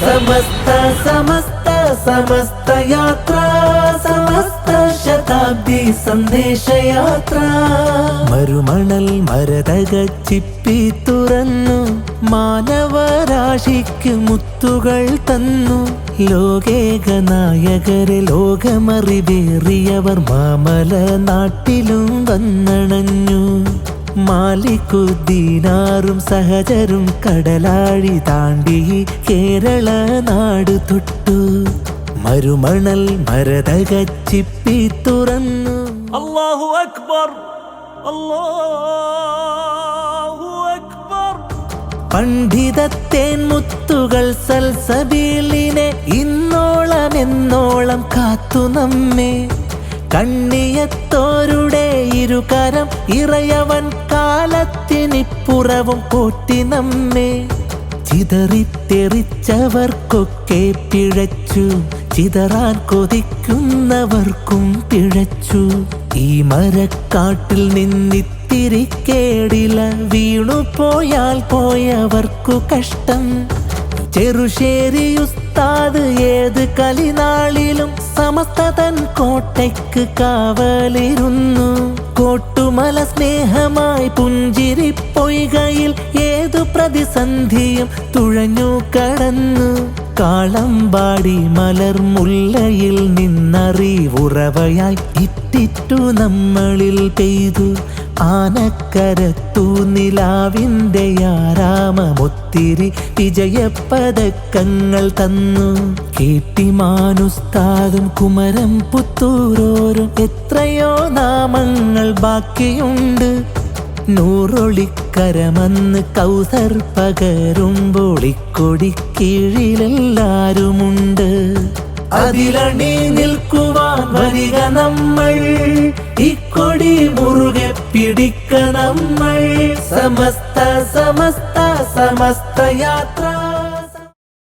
സമസ്ത സമസ്ത സമസ്ത യാത്ര സമസ്ത ശതാബ്ദി സന്ദേശയാത്ര മരുമണൽ മരതക ചിപ്പി തുറന്നു മാനവരാശിക്ക് മുത്തുകൾ തന്നു ലോകേക നായകരെ ലോകമറിവേറിയവർ മാമല നാട്ടിലും വന്നണഞ്ഞു മാലിക്കുദ്ദീനാറും സഹചരും കടലാഴി താണ്ടി കേരള നാട് തൊട്ടു. മരുമണൽ മരതകച്ചിപ്പി തുറന്നു. അല്ലാഹു അക്ബർ അല്ലാഹു അക്ബർ. പണ്ഡിതത്തേൻ മുത്തുകൾ സൽസബീലിനെ ഇന്നോളം എന്നോളം കാത്തു നമ്മെ. കണ്ണിയത്തോരുടെ ഇരുകരം ഇറയവൻ കാലത്തിനിപ്പുറവും കൂട്ടി നമ്മെ ചിതറിത്തെറിച്ചവർക്കൊക്കെ പിഴച്ചു. ചിതറാൻ കൊതിക്കുന്നവർക്കും പിഴച്ചു. ഈ മരക്കാട്ടിൽ നിന്നിത്തിരി കേടില വീണുപോയാൽ പോയവർക്കു കഷ്ടം. ചെറുശ്ശേരി ഉസ്താദ് ഏത് കലിനാളിലും സമസ്ത തൻ കോട്ടയ്ക്ക് കാവലിരുന്നു. കോട്ടുമല സ്നേഹമായി പുഞ്ചിരി പൊയ്കയിൽ ഏതു പ്രതിസന്ധിയും തുഴഞ്ഞു കടന്നു. കാളമ്പാടി മലർമുല്ലയിൽ നിന്നറിവുറവയായി ഇറ്റിറ്റു നമ്മളിൽ പെയ്തു. ആനക്കരത്തു നിലാവിന്റെ ആരാമമൊത്തിരി വിജയപ്പതക്കങ്ങൾ തന്നു. കേട്ടിമാനുസ്താദും കുമരം പുത്തൂരോരും എത്രയോ നാമങ്ങൾ ബാക്കിയുണ്ട്. നൂറൊളിക്കരമെന്ന് കൗസർ പകരും പൊളിക്കൊടി കീഴിലെല്ലാരുമുണ്ട്. അതിലണി നിൽക്കുവാൻ വരിക നമ്മൾ. മുറുകെ സമസ്ത സമസ്ത സമസ്ത യാത്ര.